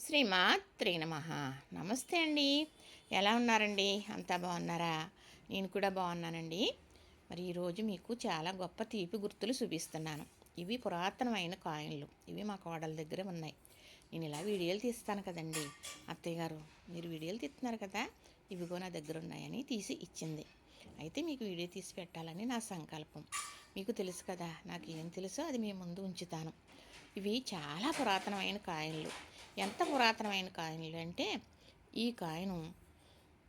శ్రీమాత్రే నమ. నమస్తే అండి. ఎలా ఉన్నారండి? అంతా బాగున్నారా? నేను కూడా బాగున్నానండి. మరి ఈరోజు మీకు చాలా గొప్ప తీపి గుర్తులు చూపిస్తున్నాను. ఇవి పురాతనమైన కాయిన్లు ఇవి మా కోడల దగ్గర ఉన్నాయి. నేను ఇలా వీడియోలు తీస్తాను కదండి. అత్తయ్య గారు మీరు వీడియోలు తీస్తున్నారు కదా? ఇవిగో నా దగ్గర ఉన్నాయని తీసి ఇచ్చింది. అయితే మీకు వీడియో తీసి పెట్టాలని నా సంకల్పం. మీకు తెలుసు కదా నాకు ఏం తెలుసో అది మీ ముందు ఉంచుతాను. ఇవి చాలా పురాతనమైన కాయిన్లు ఎంత పురాతనమైన కాయిన్లు అంటే ఈ కాయిన్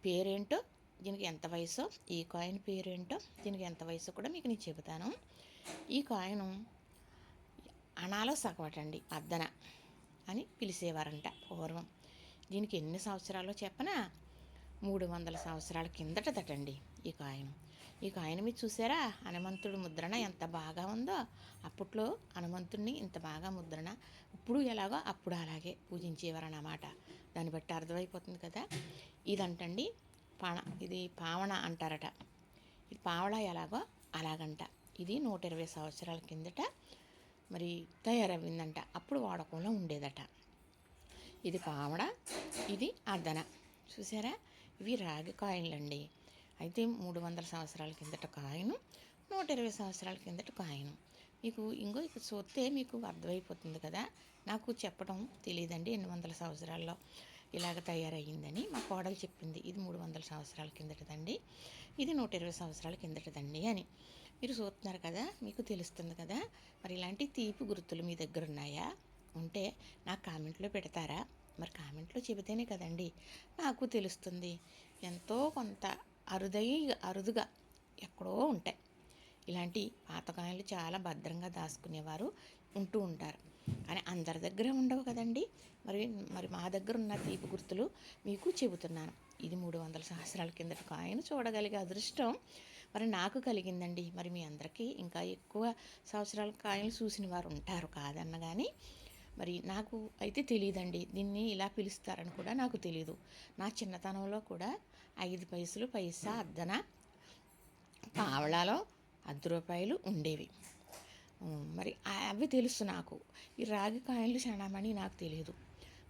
పేరేంటో దీనికి ఎంత వయసో ఈ కాయిన్ పేరేంటో దీనికి ఎంత వయసో కూడా మీకు నేను చెబుతాను. ఈ కాయిన్ అనాలో సగవటండి అద్దన అని పిలిచేవారంట పూర్వం. దీనికి ఎన్ని సంవత్సరాలు చెప్పనా? మూడు వందల సంవత్సరాల కిందటదటండి ఈ కాయిన్. ఈ కాయిన్ మీద చూసారా? హనుమంతుడు ముద్రణ ఎంత బాగా ఉందో. అప్పట్లో హనుమంతుడిని ఇంత బాగా ముద్రణ. ఇప్పుడు ఎలాగో అప్పుడు అలాగే పూజించేవారన్నమాట. దాన్ని బట్టి అర్థమైపోతుంది కదా. ఇదంటండి పాణ ఇది పావణ అంటారట. ఇది పావళ ఎలాగో అలాగంట. ఇది నూట ఇరవై సంవత్సరాల కిందట మరి తయారవ్విందంట. అప్పుడు వాడకంలో ఉండేదట. ఇది పావడ ఇది అర్ధన. చూసారా? ఇవి రాగి కాయిన్లు అండి అయితే మూడు వందల సంవత్సరాల కిందట కాయిను నూట ఇరవై సంవత్సరాల కిందట కాయిను మీకు ఇంకో ఇక్కడ చూస్తే మీకు అర్థమైపోతుంది కదా. నాకు చెప్పడం తెలియదండి ఎన్ని వందల సంవత్సరాల్లో ఇలాగ తయారయ్యిందని మా కోడలు చెప్పింది. ఇది మూడు వందల సంవత్సరాల కిందటదండి. ఇది నూట ఇరవై సంవత్సరాల కిందటదండి అని. మీరు చూస్తున్నారు కదా మీకు తెలుస్తుంది కదా. మరి ఇలాంటి తీపి గుర్తులు మీ దగ్గర ఉన్నాయా ఉంటే నాకు కామెంట్లో పెడతారా? మరి కామెంట్లో చెబితేనే కదండి. నాకు తెలుస్తుంది. ఎంతో కొంత అరుదై అరుదుగా ఎక్కడో ఉంటాయి. ఇలాంటి పాతకాయలు చాలా భద్రంగా దాచుకునేవారు ఉంటూ ఉంటారు. కానీ అందరి దగ్గర ఉండవు కదండి. మరి మరి మా దగ్గర ఉన్న తీపి గుర్తులు మీకు చెబుతున్నాను. ఇది మూడు వందల సంవత్సరాల కిందట కాయను చూడగలిగే అదృష్టం. మరి నాకు కలిగిందండి. మరి మీ అందరికీ ఇంకా ఎక్కువ సంవత్సరాల కాయలు చూసిన వారు ఉంటారు కాదన్న కానీ మరి నాకు అయితే తెలియదండి దీన్ని ఇలా పిలుస్తారని కూడా నాకు తెలియదు నా చిన్నతనంలో కూడా ఐదు పైసలు పైసా అద్దన పావళాలో అర్ధ రూపాయలు ఉండేవి. మరి అవి తెలుసు నాకు. ఈ రాగి కాయలు చాలామని నాకు తెలియదు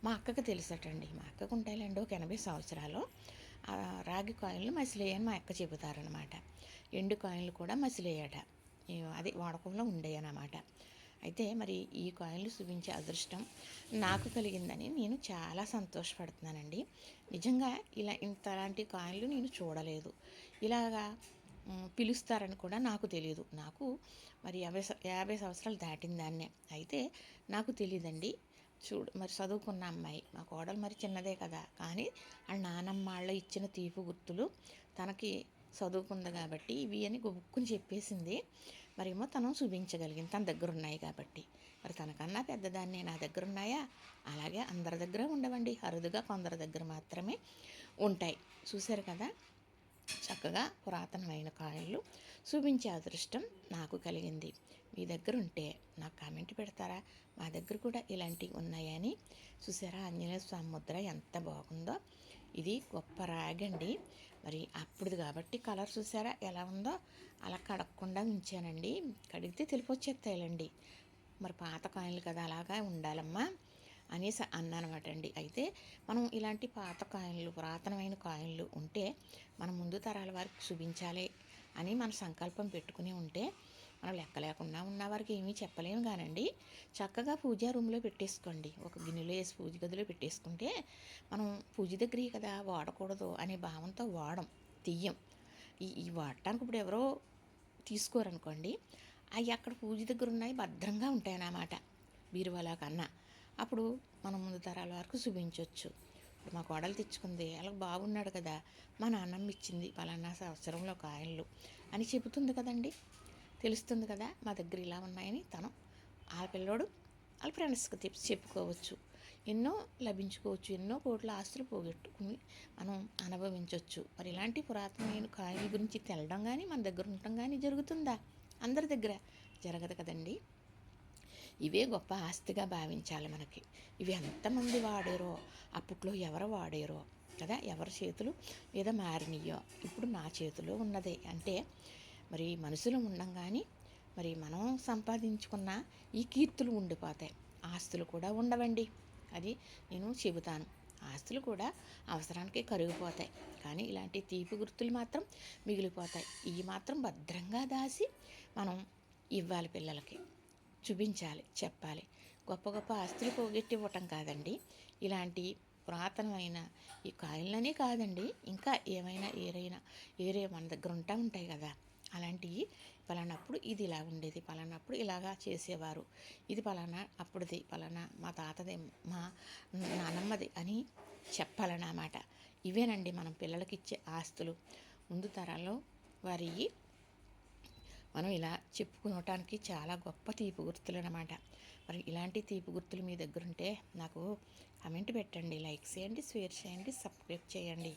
మా అక్కకు తెలుసటండి. మా అక్కకు ఉంటాయిలేండి ఒక ఎనభై సంవత్సరాలు. రాగి కాయలు మసిలేయని మా అక్క చెబుతారనమాట ఎండు కాయలు కూడా మసిలేయట. అది వాడకంలో ఉండేయనమాట అయితే మరి ఈ కాయిన్లు చూపించే అదృష్టం నాకు కలిగిందని నేను చాలా సంతోషపడుతున్నానండి. నిజంగా ఇలా ఇంతలాంటి కాయిన్లు నేను చూడలేదు. ఇలాగా పిలుస్తారని కూడా నాకు తెలియదు నాకు మరి యాభై యాభై సంవత్సరాలు దాటిన దాన్నే. అయితే నాకు తెలియదండి చూడు మరి చదువుకున్న అమ్మాయి. మా కోడలు మరి చిన్నదే కదా. కానీ ఆ నానమ్మ వాళ్ళ ఇచ్చిన తీపి గుర్తులు తనకి చదువుకుంది కాబట్టి ఇవి అని గుక్కుని చెప్పేసింది. మరేమో తను చూపించగలిగింది. తన దగ్గర ఉన్నాయి కాబట్టి. మరి తనకన్నా పెద్దదాన్ని నా దగ్గర ఉన్నాయా అలాగే అందరి దగ్గర ఉండవండి. అరుదుగా కొందరి దగ్గర మాత్రమే ఉంటాయి. చూశారు కదా? చక్కగా పురాతనమైన కాయలు చూపించే అదృష్టం నాకు కలిగింది. మీ దగ్గర ఉంటే నాకు కామెంట్ పెడతారా? మా దగ్గర కూడా ఇలాంటివి ఉన్నాయని. చూసారా ఆంజనేయ స్వామి ముద్ర ఎంత బాగుందో. ఇది గొప్ప రాగండి. మరి అప్పుడుది కాబట్టి కలర్ చూసారా ఎలా ఉందో? అలా కడ కడగకుండా ఉంచానండి. కడిగితే తెలిపొచ్చేస్తాయిలండి. మరి పాత కాయలు కదా అలాగా ఉండాలమ్మా అనేసి అన్నమాట అండి అయితే మనం ఇలాంటి పాత కాయిన్లు పురాతనమైన కాయిన్లు ఉంటే మన ముందు తరాల వారికి చూపించాలి అని మన సంకల్పం పెట్టుకుని ఉంటే మనం లెక్క లేకుండా ఉన్న వారికి ఏమీ చెప్పలేము కానండి. చక్కగా పూజా రూమ్లో పెట్టేసుకోండి. ఒక గిన్నెలో వేసి పూజ గదిలో పెట్టేసుకుంటే మనం పూజ దగ్గర కదా వాడకూడదు అనే భావంతో వాడం తీయం. ఈ ఈ వాడటానికి ఇప్పుడు ఎవరో తీసుకోరనుకోండి అవి అక్కడ పూజ దగ్గర ఉన్నాయి భద్రంగా ఉంటాయన్నమాట. బీరువాలా కన్నా. అప్పుడు మనం ముందు తరాల వరకు చూపించవచ్చు ఇప్పుడు మా కోడలు తెచ్చుకుంది అలా బాగున్నాడు కదా మా నాన్నమ్మ ఇచ్చింది పలానా సంవత్సరంలో కాయలు అని చెబుతుంది కదండి. తెలుస్తుంది కదా మా దగ్గర ఇలా ఉన్నాయని తను ఆ పిల్లోడు వాళ్ళ ఫ్రెండ్స్కి తెప్పి చెప్పుకోవచ్చు. ఎన్నో లభించుకోవచ్చు ఎన్నో కోట్ల ఆస్తులు పోగొట్టుకుని మనం అనుభవించవచ్చు మరి ఇలాంటి పురాతనమైన కాయల గురించి తెలడం కానీ మన దగ్గర ఉండటం కానీ జరుగుతుందా? అందరి దగ్గర జరగదు కదండి. ఇవే గొప్ప ఆస్తిగా భావించాలి మనకి. ఇవి ఎంతమంది వాడారో అప్పట్లో ఎవరు వాడారో కదా? ఎవరి చేతులు మీద మారినయో ఇప్పుడు నా చేతిలో ఉన్నదే. అంటే మరి మనుషులు ఉండం కానీ మరి మనం సంపాదించుకున్న ఈ కీర్తులు ఉండిపోతాయి. ఆస్తులు కూడా ఉండవండి. అది నేను చెబుతాను. ఆస్తులు కూడా అవసరానికి కరిగిపోతాయి. కానీ ఇలాంటి తీపి గుర్తులు మాత్రం మిగిలిపోతాయి. ఇవి మాత్రం భద్రంగా దాచి మనం ఇవ్వాలి పిల్లలకి. చూపించాలి చెప్పాలి. గొప్ప గొప్ప ఆస్తులు పోగొట్టి ఇవ్వటం కాదండి. ఇలాంటి పురాతనమైన ఈ కాయలనే కాదండి. ఇంకా ఏమైనా ఏరైనా ఏరే మన దగ్గర ఉంటా ఉంటాయి కదా. అలాంటివి పలానప్పుడు ఇది ఇలా ఉండేది పలానప్పుడు ఇలాగా చేసేవారు. ఇది పలానా అప్పుడుది పలానా మా తాతది మా నానమ్మది అని చెప్పాలన్నమాట. ఇవేనండి మనం పిల్లలకి ఇచ్చే ఆస్తులు. ముందు తరాల్లో వారి మనం ఇలా చెప్పుకోవటానికి చాలా గొప్ప తీపి గుర్తులు అనమాట మరి ఇలాంటి తీపి గుర్తులు మీ దగ్గర ఉంటే నాకు కమెంట్ పెట్టండి లైక్ చేయండి షేర్ చేయండి సబ్స్క్రైబ్ చేయండి.